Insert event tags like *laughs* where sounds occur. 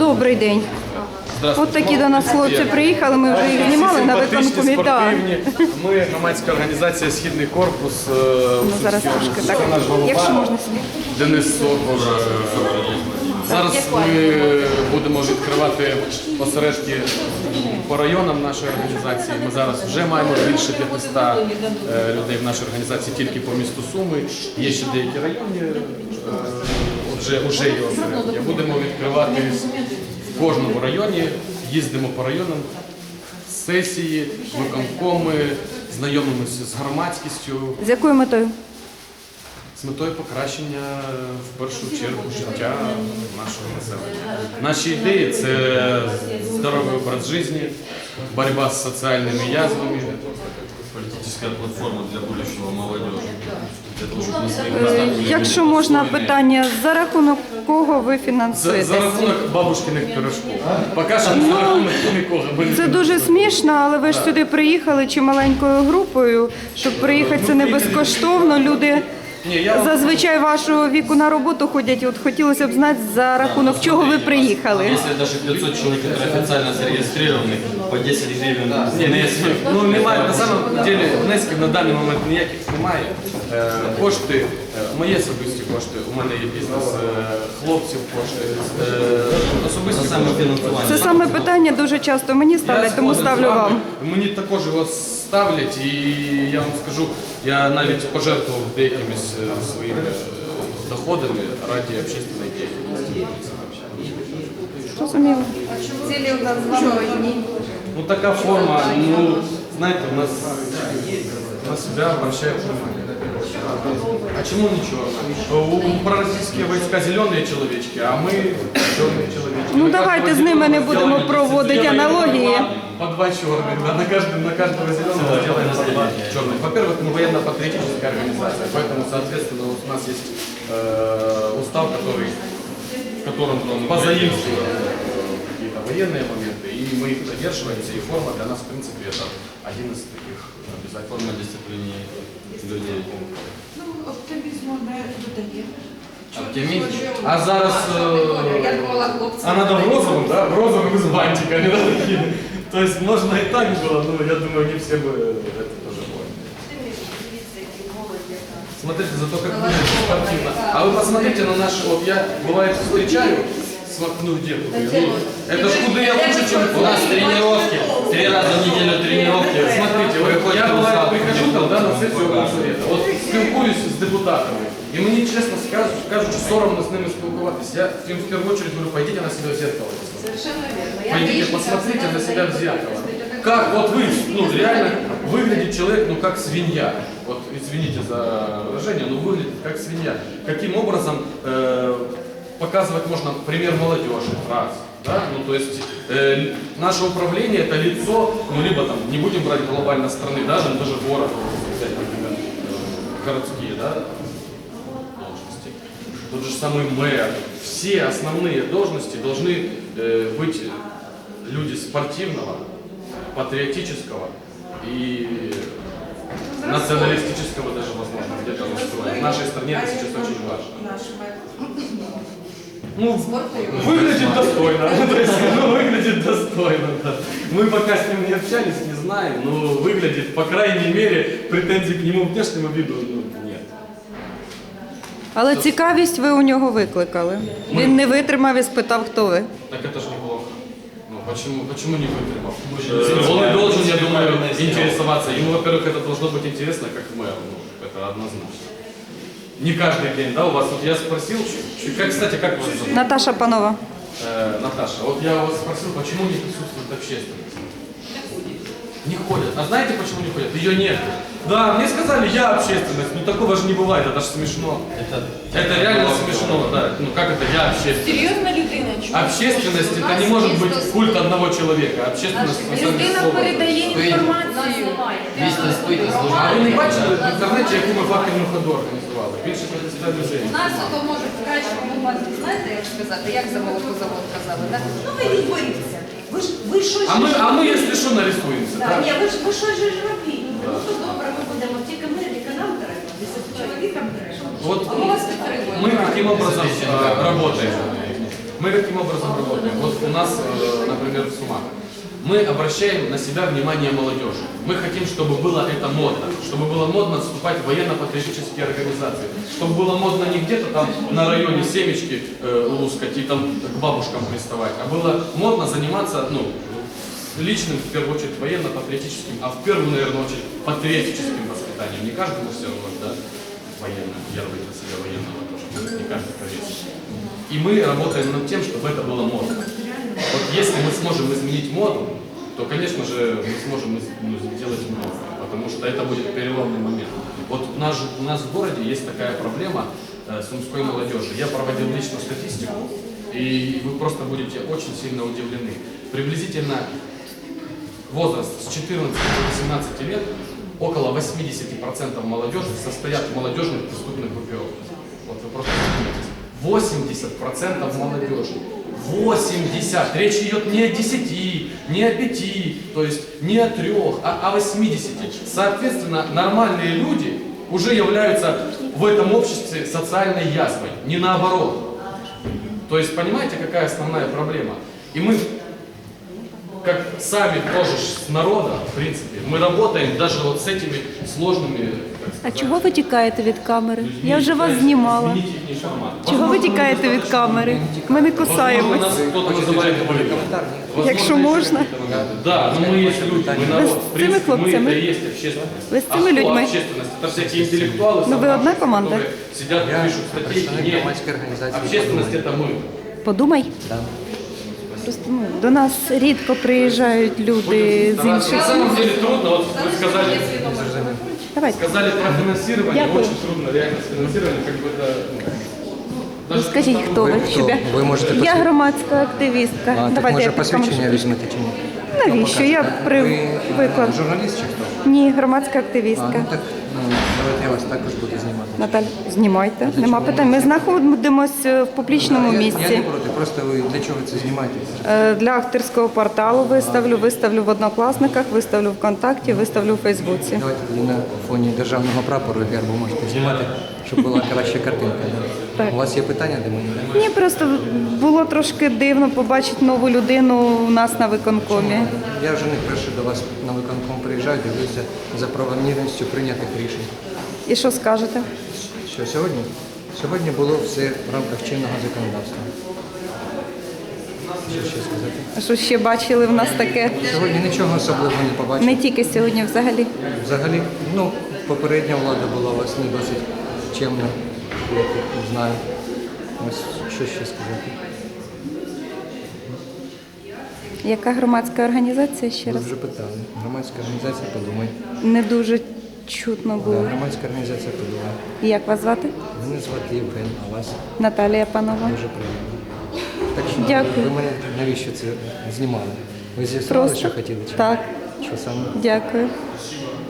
Добрий день. От такі до нас хлопці приїхали, ми вже їх знімали на виконкомі. Так. Ми громадська організація Східний корпус. е, Ну, зараз трошки так. Якщо можна сюди. Денис Сокор. Зараз ми будемо відкривати осередки по районам нашої організації. Ми зараз вже маємо більше 500 е, людей в нашій організації тільки по місту Суми. Є ще деякі районні, е, вже, вже є осередки. Будемо відкривати в кожному районі, їздимо по районам, сесії, виконкоми, знайомимося з громадськістю. З якою метою? З метою покращення в першу чергу життя нашого населення. Наші ідеї це здоровий образ життя, боротьба з соціальними язвами. политическая платформа для будущего молодежи. Для того, чтобы на своих местах были Якщо люди можна достойные. питання, за рахунок кого ви За, фінансуєте? за рахунок бабушкиних пирожків. Поки що за рахунок нікого. ми не Це дуже смішно, але ви ж сюди приїхали чи маленькою групою, щоб приїхати це не безкоштовно. Люди Ні, я вам- зазвичай вашого віку на роботу ходять. От хотілося б знати, за рахунок чого ви приїхали. Если даже 500 человек, которые официально зарегистрированы, по 10 гривен Ні, ні, ну немає на самом деле внесків на даний момент ніяких немає. Е, Кошти, е, мої особисті кошти, у мене є бізнес, е, хлопців кошти, особисті саме фінансування. Це саме питання дуже часто мені ставлять, тому ставлю вам. Мені також його ставлять, і я вам скажу, я навіть пожертвував деякими своїми доходами раді общественної діяльності. Зрозуміло. Цілі у нас з вами одні. Ну така форма, ну знаєте, у нас на себя обращают внимание. А чему ничего? У пророссийские войска зеленые человечки, а мы черные человечки. Ну На давайте каждого з ними не зеленого будемо сделаем проводити сделаем аналогії. По два черных, да, на, каждого, на каждого зеленого сделаем по два черных. Во-первых, мы военно-патриотическая организация, поэтому, соответственно, вот у нас есть э, устав, который, в котором позаимствуем э, какие-то военные моменты, и мы их придерживаемся, и форма для нас, в принципе, это один из таких обязательных. Форма дисциплины людей. Ну, оптимізму не додає. Оптимизм. А зараз... э, Я думала, хлопці. А надо в розовом, да? В розовом и с бантиками, да, такие. То есть можно и так было, но я думаю, не все бы это тоже поняли. Смотрите, зато как выглядит спортивно. А вы посмотрите на наши, вот я бывает встречаю, сма- ну где худые? Ну, это ж худые лучше, чем У нас тренировки, три раза в неделю тренировки. Смотрите, вот Приходите я в бывает зал, прихожу там, да, на сесію облсовета, от спілкуюсь з депутатами, і мені чесно скажуть, кажуть, соромно з ними спілкуватись. Я їм в першу очередь говорю, пойдите на себе в зеркало. Совершенно вірно. Я Пойдите, виїжджала посмотрите з на себя в Донецька. зеркало. Как вот вы, ну реально выглядит человек, ну как свинья. Вот извините за выражение, но выглядит как свинья. Каким образом э, показывать можно пример молодежи, раз. Да? Ну, то есть э, наше управление это лицо, ну либо там, не будем брать глобально страны, даже, даже город, взять, например, э, городские, да, должности. Тот же самый мэр. Все основные должности должны э, быть люди спортивного, патриотического и националистического даже, возможно, где-то. В нашей стране это сейчас очень важно. Наш мер. Ну, выглядит достойно. *laughs* То есть, ну, выглядит достойно, да. Мы пока с ним не общались, не знаем, но выглядит, по крайней мере, претензий к нему внешнему виду ну, нет. Але цікавість ви у нього викликали. Він не витримав і спитав, хто ви. Так это же неплохо. Ну, почему, почему не выдержал? Он и должен, я думаю, интересоваться. Ему, во-первых, это должно быть интересно, как мэру. Ну, это однозначно. Не каждый день, да, у вас, вот я спросил, как, кстати, как вас зовут? Наташа Панова. Э, Наташа, вот я вас спросил, почему не присутствует общественность? Не ходят. А знаете, почему не ходят? Ее нет. Да, мне сказали, я общественность. Ну такого же не бывает, это же смешно. Это, Это реально смешно, да. Ну как это я общественность? Серйозна людина. чому? Общественность У это нас не может місто быть Суми. культ одного человека. Общественность на самом деле Людина слово. передає інформацію. А ви не бачили в інтернеті, яку ми факельну ходу організували? Більше 50 людей. У нас ото можуть в кращому випадку, знаєте, як сказати, як за молокозавод казали, да? Ну ви відборіться. Ви ж ви щось А ми, ж а ми, робіть. якщо що, нарисуємося. Так, так? ні, ви ж ви щось же ж робіть. Ну то добре, ми будемо тільки ми, тільки нам Вот А вас мы каким образом э, работаем? Мы каким образом работаем? Вот у нас, э, например, в Сумах. Мы обращаем на себя внимание молодежи. Мы хотим, чтобы было это модно, чтобы было модно вступать в военно-патриотические организации, чтобы было модно не где-то там на районе семечки э, лускать и там к бабушкам приставать, а было модно заниматься, ну, личным, в первую очередь, военно-патриотическим, а в первую, наверное, очередь, патриотическим воспитанием. Не каждому все равно, да, военным, вербовать на себя военного тоже, не каждый повесит. И мы работаем над тем, чтобы это было модно. Вот если мы сможем изменить моду, то, конечно же, мы сможем ну, сделать много, потому что это будет переломный момент. Вот у нас, у нас в городе есть такая проблема э, с умской молодежью. Я проводил личную статистику, и вы просто будете очень сильно удивлены. Приблизительно возраст с 14 до 18 лет около 80% молодежи состоят в молодежных преступных группировках. Вот вы просто задумайтесь. 80% молодежи. 80. Речь идет не о 10, не о 5, то есть не о 3, а о 80. Соответственно, нормальные люди уже являются в этом обществе социальной язвой, не наоборот. То есть понимаете, какая основная проблема? И мы сами тоже ж с народа, в принципе, мы работаем даже вот с этими сложными, так А сказать, чого ви тікаєте від камери? людьми, Я вже вас пытаясь знімала. изменить их формат. Чого ви тікаєте від камери? Ми не Возможно, кусаємось. нас кто-то называет хулиганом. Возможно, Якщо еще можна. какие-то моменты. Да, но мы есть люди, мы народ. з В цими принципе, мы хлопцями? это и есть общественность. Ви з А цими кто людьми? общественность? Это всякие интеллектуалы, Ну, вы собравшиеся, одна команда? которые Сидят, Я пишут статьи. представник Нет, громадської організації общественность это мы. Подумай. Просто ну, до нас рідко приїжджають люди з Стараться. На інших. самом деле трудно, вот вы сказали, Давайте. сказали про финансирование, Дякую. очень трудно реально с финансированием, как бы это... ну, Ви даже скажіть, хто ви? Ви Щоб я... хто? Ви можете Я посвід- громадська активістка. А, так Давайте може я посвідчення покажу. візьмете чи ні? Навіщо? Я при Ви е, виклад. журналіст чи хто? Ні, громадська А, активістка. ну так, ну, давайте я вас також буду знімати. Наталя, знімайте. Нема питань. Ми знаходимося в публічному Я, я місці. не проти, просто ви для чого це знімаєте? Е, Для авторського порталу виставлю, виставлю в однокласниках, виставлю ВКонтакті, виставлю в Фейсбуці. Давайте тоді на фоні державного прапору і гербу можете знімати, щоб була краща картинка. Так. У вас є питання до мене? да? Мені просто було трошки дивно побачити нову людину у нас на виконкомі. Я вже не вперше до вас на виконком приїжджаю, дивлюся за правомірністю прийнятих рішень. І що скажете? Що сьогодні? Сьогодні було все в рамках чинного законодавства. Що ще сказати? А Що ще бачили в нас таке? Сьогодні нічого особливого не побачив. Не тільки сьогодні, взагалі. Взагалі, ну, попередня влада була у вас не досить чемна, я так знаю. Ось що ще сказати. Яка громадська організація ще Ви раз? вже питали. Громадська організація подумай. Не дуже чутно Да, було. громадська організація подумай. Як вас звати? Мене звати Євген, а вас Наталія Панова. дуже приємно. Так що Дякую. ви мене навіщо це знімали? Ви з'ясували, що хотіли? Чи? так. Що саме? Дякую.